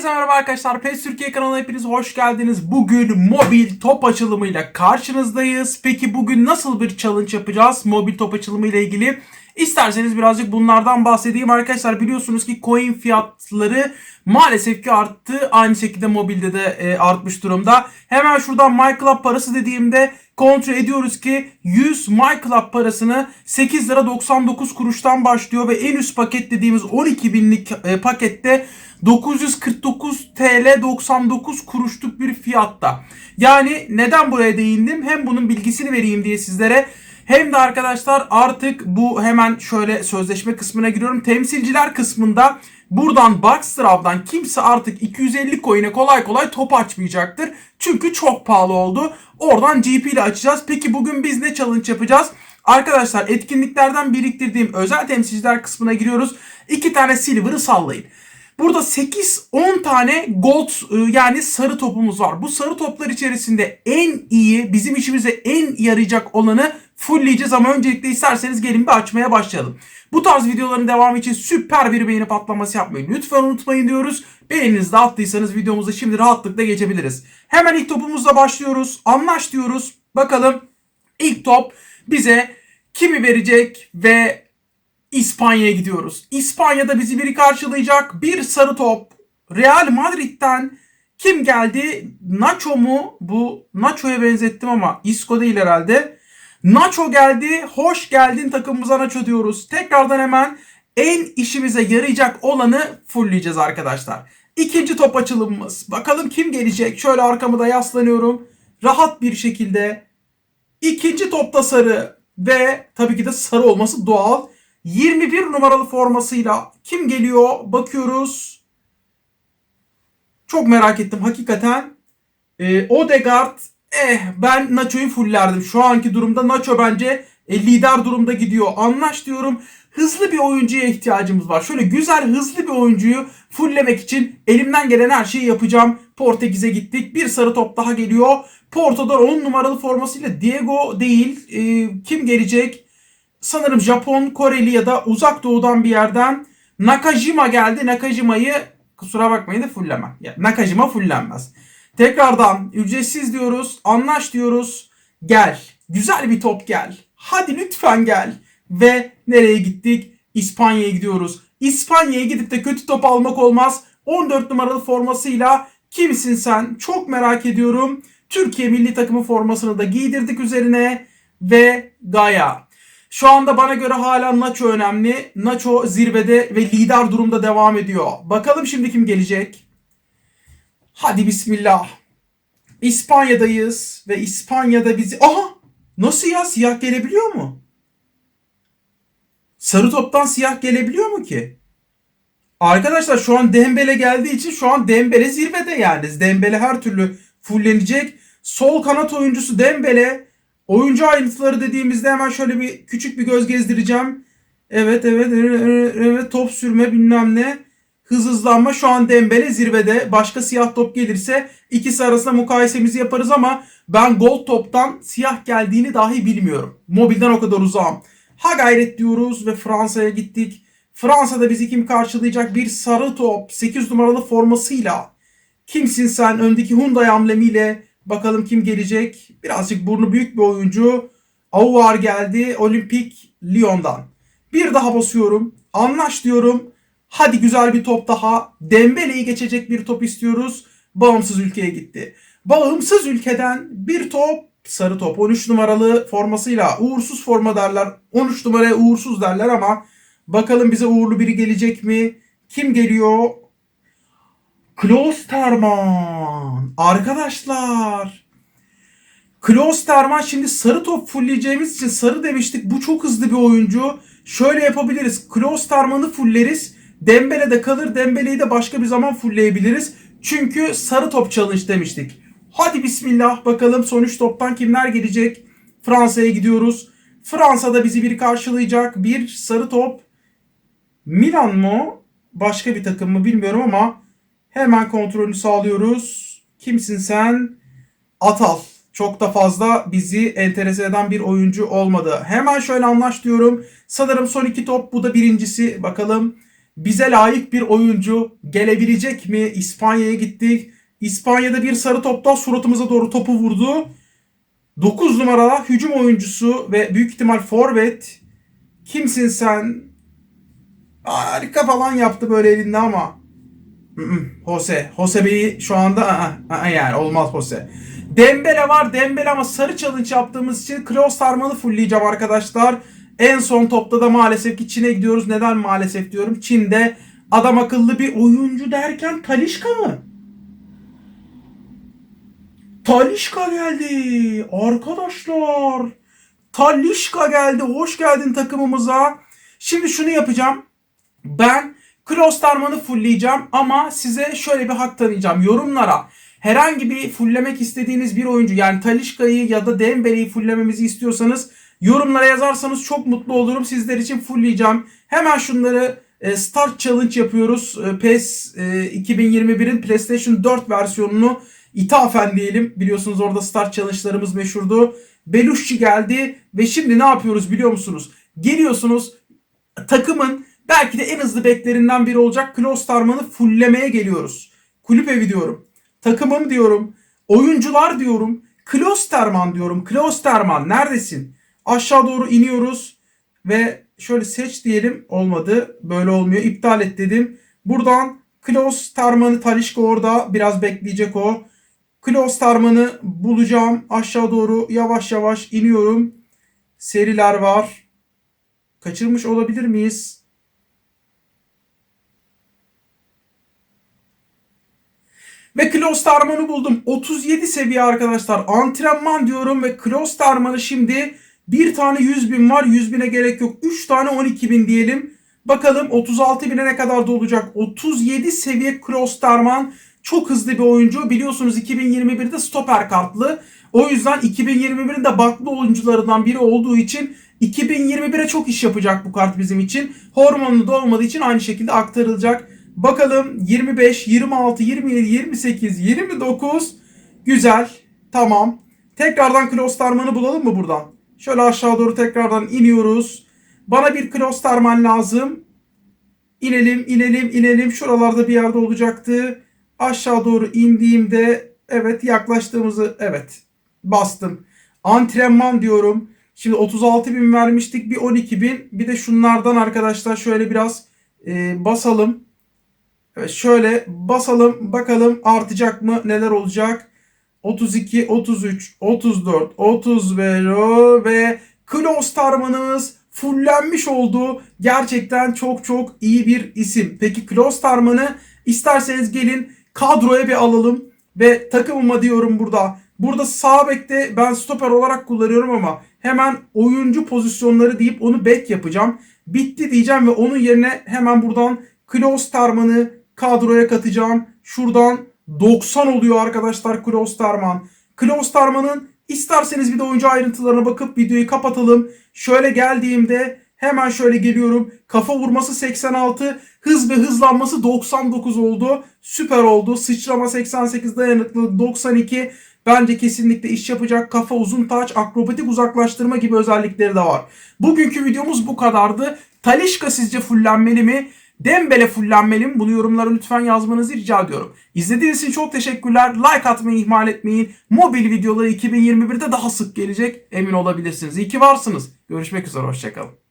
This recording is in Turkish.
Herkese merhaba arkadaşlar. PES Türkiye kanalına hepiniz hoş geldiniz. Bugün mobil top açılımıyla karşınızdayız. Peki bugün nasıl bir challenge yapacağız mobil top açılımı ile ilgili? İsterseniz birazcık bunlardan bahsedeyim arkadaşlar. Biliyorsunuz ki coin fiyatları maalesef ki arttı. Aynı şekilde mobilde de e, artmış durumda. Hemen şuradan MyClub parası dediğimde kontrol ediyoruz ki 100 MyClub parasını 8 lira 99 kuruştan başlıyor ve en üst paket dediğimiz 12 binlik e, pakette 949 TL 99 kuruşluk bir fiyatta. Yani neden buraya değindim? Hem bunun bilgisini vereyim diye sizlere hem de arkadaşlar artık bu hemen şöyle sözleşme kısmına giriyorum. Temsilciler kısmında buradan Boxstraw'dan kimse artık 250 coin'e kolay kolay top açmayacaktır. Çünkü çok pahalı oldu. Oradan GP ile açacağız. Peki bugün biz ne challenge yapacağız? Arkadaşlar etkinliklerden biriktirdiğim özel temsilciler kısmına giriyoruz. 2 tane silver'ı sallayın. Burada 8-10 tane gold e, yani sarı topumuz var. Bu sarı toplar içerisinde en iyi bizim işimize en yarayacak olanı fullleyeceğiz ama öncelikle isterseniz gelin bir açmaya başlayalım. Bu tarz videoların devamı için süper bir beğeni patlaması yapmayı lütfen unutmayın diyoruz. Beğeninizi de attıysanız videomuza şimdi rahatlıkla geçebiliriz. Hemen ilk topumuzla başlıyoruz. Anlaş diyoruz. Bakalım ilk top bize kimi verecek ve İspanya'ya gidiyoruz. İspanya'da bizi biri karşılayacak. Bir sarı top. Real Madrid'den kim geldi? Nacho mu? Bu Nacho'ya benzettim ama Isco değil herhalde. Nacho geldi. Hoş geldin takımımıza Nacho diyoruz. Tekrardan hemen en işimize yarayacak olanı fullleyeceğiz arkadaşlar. İkinci top açılımımız. Bakalım kim gelecek? Şöyle arkamı da yaslanıyorum. Rahat bir şekilde. İkinci topta sarı ve tabii ki de sarı olması doğal. 21 numaralı formasıyla kim geliyor bakıyoruz. Çok merak ettim hakikaten. Ee, Odegaard eh ben Nacho'yu fullerdim. Şu anki durumda Nacho bence e, lider durumda gidiyor. Anlaş diyorum. Hızlı bir oyuncuya ihtiyacımız var. Şöyle güzel hızlı bir oyuncuyu fulllemek için elimden gelen her şeyi yapacağım. Portekiz'e gittik. Bir sarı top daha geliyor. Porto'da 10 numaralı formasıyla Diego değil. E, kim gelecek? Sanırım Japon, Koreli ya da uzak doğudan bir yerden Nakajima geldi. Nakajima'yı kusura bakmayın da fullemem. Nakajima fullenmez. Tekrardan ücretsiz diyoruz. Anlaş diyoruz. Gel. Güzel bir top gel. Hadi lütfen gel. Ve nereye gittik? İspanya'ya gidiyoruz. İspanya'ya gidip de kötü top almak olmaz. 14 numaralı formasıyla kimsin sen? Çok merak ediyorum. Türkiye milli takımı formasını da giydirdik üzerine. Ve Gaya. Şu anda bana göre hala Nacho önemli. Nacho zirvede ve lider durumda devam ediyor. Bakalım şimdi kim gelecek? Hadi bismillah. İspanya'dayız ve İspanya'da bizi... Aha! Nasıl ya? Siyah gelebiliyor mu? Sarı toptan siyah gelebiliyor mu ki? Arkadaşlar şu an Dembele geldiği için şu an Dembele zirvede yani. Dembele her türlü fullenecek. Sol kanat oyuncusu Dembele Oyuncu ayrıntıları dediğimizde hemen şöyle bir küçük bir göz gezdireceğim. Evet evet evet, top sürme bilmem ne. Hız hızlanma şu an Dembele zirvede. Başka siyah top gelirse ikisi arasında mukayesemizi yaparız ama ben gold toptan siyah geldiğini dahi bilmiyorum. Mobilden o kadar uzağım. Ha gayret diyoruz ve Fransa'ya gittik. Fransa'da bizi kim karşılayacak? Bir sarı top 8 numaralı formasıyla. Kimsin sen? Öndeki Hyundai amblemiyle Bakalım kim gelecek? Birazcık burnu büyük bir oyuncu. Aouar geldi Olimpik Lyon'dan. Bir daha basıyorum. Anlaş diyorum. Hadi güzel bir top daha. Dembele'yi geçecek bir top istiyoruz. Bağımsız ülkeye gitti. Bağımsız ülkeden bir top sarı top 13 numaralı formasıyla uğursuz forma derler. 13 numaraya uğursuz derler ama bakalım bize uğurlu biri gelecek mi? Kim geliyor? Klosterman. Arkadaşlar. Klosterman şimdi sarı top fullleyeceğimiz için sarı demiştik. Bu çok hızlı bir oyuncu. Şöyle yapabiliriz. Klosterman'ı fulleriz. Dembele de kalır. Dembele'yi de başka bir zaman fullleyebiliriz. Çünkü sarı top challenge demiştik. Hadi bismillah bakalım sonuç toptan kimler gelecek? Fransa'ya gidiyoruz. Fransa'da bizi bir karşılayacak bir sarı top. Milan mı? Başka bir takım mı bilmiyorum ama Hemen kontrolünü sağlıyoruz. Kimsin sen? Atal. Çok da fazla bizi enterese eden bir oyuncu olmadı. Hemen şöyle anlaş diyorum. Sanırım son iki top bu da birincisi. Bakalım bize layık bir oyuncu gelebilecek mi? İspanya'ya gittik. İspanya'da bir sarı topta suratımıza doğru topu vurdu. 9 numara hücum oyuncusu ve büyük ihtimal forvet. Kimsin sen? Harika falan yaptı böyle elinde ama. Jose. Jose Bey'i şu anda yani olmaz Jose. Dembele var. Dembele ama sarı challenge yaptığımız için Klaus Tarman'ı fullleyeceğim arkadaşlar. En son topta da maalesef ki Çin'e gidiyoruz. Neden maalesef diyorum. Çin'de adam akıllı bir oyuncu derken Talişka mı? Talişka geldi. Arkadaşlar. Talişka geldi. Hoş geldin takımımıza. Şimdi şunu yapacağım. Ben Klosterman'ı fullleyeceğim ama size şöyle bir hak tanıyacağım. Yorumlara herhangi bir fulllemek istediğiniz bir oyuncu yani Talişka'yı ya da Dembele'yi fulllememizi istiyorsanız yorumlara yazarsanız çok mutlu olurum. Sizler için fullleyeceğim. Hemen şunları e, Start Challenge yapıyoruz. E, PES e, 2021'in PlayStation 4 versiyonunu ithafen diyelim. Biliyorsunuz orada Start Challenge'larımız meşhurdu. Beluşçi geldi ve şimdi ne yapıyoruz biliyor musunuz? Geliyorsunuz takımın belki de en hızlı beklerinden biri olacak Klosterman'ı fulllemeye geliyoruz. Kulüp evi diyorum. Takımım diyorum. Oyuncular diyorum. Klosterman diyorum. Klosterman neredesin? Aşağı doğru iniyoruz ve şöyle seç diyelim. Olmadı. Böyle olmuyor. İptal et dedim. Buradan Klosterman'ı Talişka orada. Biraz bekleyecek o. Klosterman'ı bulacağım. Aşağı doğru yavaş yavaş iniyorum. Seriler var. Kaçırmış olabilir miyiz? Ve Klosterman'ı buldum. 37 seviye arkadaşlar. Antrenman diyorum ve Klosterman'ı şimdi bir tane 100 bin var. 100 bine gerek yok. 3 tane 12 bin diyelim. Bakalım 36 bine ne kadar da olacak. 37 seviye Klosterman. Çok hızlı bir oyuncu. Biliyorsunuz 2021'de stoper kartlı. O yüzden 2021'in de baklı oyuncularından biri olduğu için 2021'e çok iş yapacak bu kart bizim için. Hormonlu da olmadığı için aynı şekilde aktarılacak. Bakalım 25, 26, 27, 28, 29. Güzel. Tamam. Tekrardan Klosterman'ı bulalım mı buradan? Şöyle aşağı doğru tekrardan iniyoruz. Bana bir Klosterman lazım. İnelim, inelim, inelim. Şuralarda bir yerde olacaktı. Aşağı doğru indiğimde evet yaklaştığımızı evet bastım. Antrenman diyorum. Şimdi 36 bin vermiştik. Bir 12 bin. Bir de şunlardan arkadaşlar şöyle biraz e, basalım. Evet şöyle basalım bakalım artacak mı neler olacak. 32, 33, 34, 35 ve Klostarman'ımız fullenmiş oldu. Gerçekten çok çok iyi bir isim. Peki Klostarman'ı isterseniz gelin kadroya bir alalım. Ve takımıma diyorum burada. Burada sağ bekte ben stoper olarak kullanıyorum ama hemen oyuncu pozisyonları deyip onu bek yapacağım. Bitti diyeceğim ve onun yerine hemen buradan Klostarman'ı kadroya katacağım. Şuradan 90 oluyor arkadaşlar Klosterman. Klosterman'ın isterseniz bir de oyuncu ayrıntılarına bakıp videoyu kapatalım. Şöyle geldiğimde hemen şöyle geliyorum. Kafa vurması 86, hız ve hızlanması 99 oldu. Süper oldu. Sıçrama 88, dayanıklılık 92. Bence kesinlikle iş yapacak. Kafa uzun taç, akrobatik uzaklaştırma gibi özellikleri de var. Bugünkü videomuz bu kadardı. Talişka sizce fullenmeli mi? Dembele fullenmeli? Bunu yorumlara lütfen yazmanızı rica ediyorum. İzlediğiniz için çok teşekkürler. Like atmayı ihmal etmeyin. Mobil videoları 2021'de daha sık gelecek. Emin olabilirsiniz. İyi ki varsınız. Görüşmek üzere. Hoşçakalın.